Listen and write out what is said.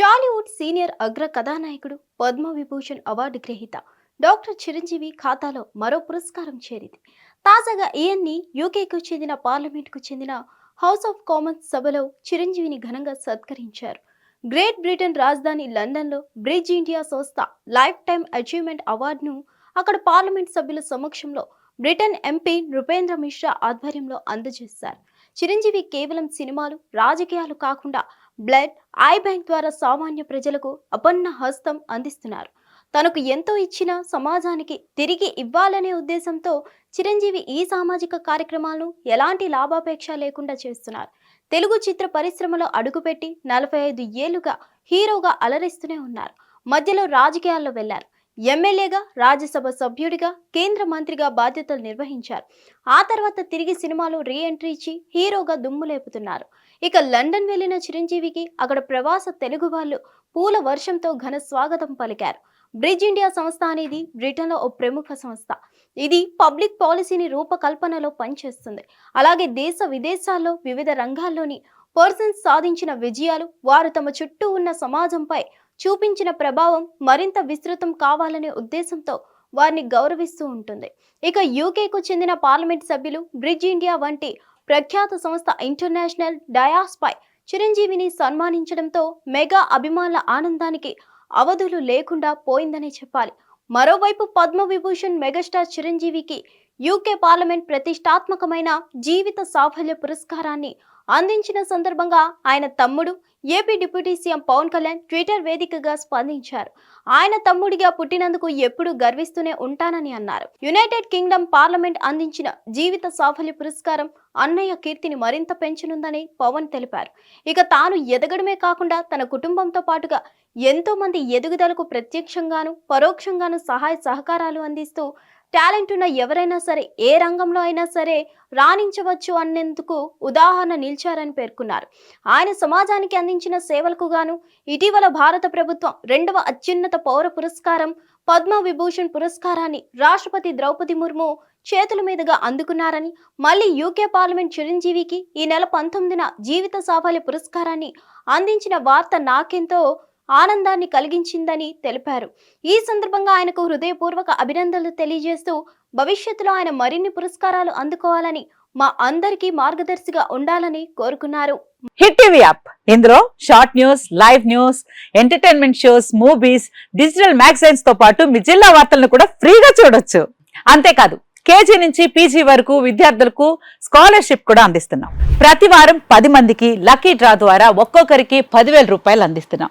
Tollywood senior అగ్ర కథానాయకుడు Padma Vibhushan award గ్రహీత. డాక్టర్ చిరంజీవి ఖాతాలో మరో పురస్కారం చేరింది. తాజాగా ఈయన్ని యూకేకు చెందిన పార్లమెంట్కు చెందిన హౌస్ ఆఫ్ కామన్స్ సభలో చిరంజీవిని ఘనంగా సత్కరించారు. గ్రేట్ బ్రిటన్ రాజధాని లండన్లో బ్రిడ్జ్ ఇండియా సంస్థ లైఫ్ టైం అచీవ్మెంట్ అవార్డును అక్కడ పార్లమెంట్ సభ్యుల సమక్షంలో బ్రిటన్ ఎంపీ నృపేంద్ర మిశ్రా ఆధ్వర్యంలో అందజేశారు. చిరంజీవి కేవలం సినిమాలు రాజకీయాలు కాకుండా బ్లడ్ ఐ బ్యాంక్ ద్వారా సామాన్య ప్రజలకు అపన్న హస్తం అందిస్తున్నారు. తనకు ఎంతో ఇచ్చిన సమాజానికి తిరిగి ఇవ్వాలనే ఉద్దేశంతో చిరంజీవి ఈ సామాజిక కార్యక్రమాలను ఎలాంటి లాభాపేక్ష లేకుండా చేస్తున్నారు. తెలుగు చిత్ర పరిశ్రమలో అడుగుపెట్టి నలభై ఐదు ఏళ్ళుగా హీరోగా అలరిస్తూనే ఉన్నారు. మధ్యలో రాజకీయాల్లో వెళ్ళారు. ఎమ్మెల్యేగా రాజ్యసభ సభ్యుడిగా కేంద్ర మంత్రిగా బాధ్యతలు నిర్వహించారు. ఆ తర్వాత తిరిగి సినిమాలో రీ ఎంట్రీ ఇచ్చి హీరోగా దుమ్ము లేపుతున్నారు. ఇక లండన్ వెళ్ళిన చిరంజీవికి అక్కడ ప్రవాస తెలుగు వాళ్ళు పూల వర్షంతో ఘన స్వాగతం పలికారు. బ్రిడ్జ్ ఇండియా సంస్థ అనేది బ్రిటన్లో ఓ ప్రముఖ సంస్థ. ఇది పబ్లిక్ పాలసీని రూపకల్పనలో పనిచేస్తుంది. అలాగే దేశ విదేశాల్లో వివిధ రంగాల్లోని పర్సన్స్ సాధించిన విజయాలు వారు తమ చుట్టూ ఉన్న సమాజంపై చూపించిన ప్రభావం మరింత విస్తృతం కావాలనే ఉద్దేశంతో వారిని గౌరవిస్తూ ఉంటుంది. ఇక యూకేకు చెందిన పార్లమెంట్ సభ్యులు బ్రిడ్జ్ ఇండియా వంటి ప్రఖ్యాత సంస్థ ఇంటర్నేషనల్ డయాస్పై చిరంజీవిని సన్మానించడంతో మెగా అభిమానుల ఆనందానికి అవధులు లేకుండా పోయిందనే చెప్పాలి. మరోవైపు పద్మవిభూషణ్ మెగాస్టార్ చిరంజీవికి యూకే పార్లమెంట్ ప్రతిష్టాత్మకమైన జీవిత సాఫల్య పురస్కారాన్ని అందించిన సందర్భంగా ఆయన తమ్ముడు AP deputy CM Pawan Kalyan Twitter వేదికగా స్పందించారు. ఆయన తమ్ముడిగా పుట్టినందుకు ఎప్పుడూ గర్విస్తూనే ఉంటానని అన్నారు. యునైటెడ్ కింగ్డమ్ పార్లమెంట్ అందించిన జీవిత సాఫల్య పురస్కారం అన్నయ్య కీర్తిని మరింత పెంచనుందని పవన్ తెలిపారు. ఇక తాను ఎదగడమే కాకుండా తన కుటుంబంతో పాటుగా ఎంతో మంది ఎదుగుదలకు ప్రత్యక్షంగాను పరోక్షంగాను సహాయ సహకారాలు అందిస్తూ టాలెంట్ ఉన్న ఎవరైనా సరే ఏ రంగంలో అయినా సరే రాణించవచ్చు అన్నందుకు ఉదాహరణ నిలిచారని పేర్కొన్నారు. ఆయన సమాజానికి అందించిన సేవలకు గాను ఇటీవల భారత ప్రభుత్వం రెండవ అత్యున్నత పౌర పురస్కారం పద్మ విభూషణ్ పురస్కారాన్ని రాష్ట్రపతి ద్రౌపది ముర్ము చేతుల మీదుగా అందుకున్నారని మళ్ళీ యూకే పార్లమెంట్ చిరంజీవికి ఈ నెల పంతొమ్మిదిన జీవిత సాఫల్య పురస్కారాన్ని అందించిన వార్త నాకెంతో ఆనందాన్ని కలిగించిందని తెలిపారు. ఈ సందర్భంగా ఆయనకు హృదయపూర్వక అభినందనలు తెలియజేస్తూ భవిష్యత్తులో ఆయన మరిన్ని పురస్కారాలు అందుకోవాలని మా అందరికీ మార్గదర్శిగా ఉండాలని కోరుకున్నారు. Hit TV app. ఇందులో short news live news entertainment shows movies digital మ్యాగజైన్స్తో పాటు మీ జిల్లా వార్తలను కూడా ఫ్రీగా చూడొచ్చు. అంతేకాదు కేజీ నుంచి పీజీ వరకు విద్యార్థులకు స్కాలర్షిప్ కూడా అందిస్తున్నాం. ప్రతి వారం పది మందికి లక్కీ డ్రా ద్వారా ఒక్కొక్కరికి పదివేల రూపాయలు అందిస్తున్నాం.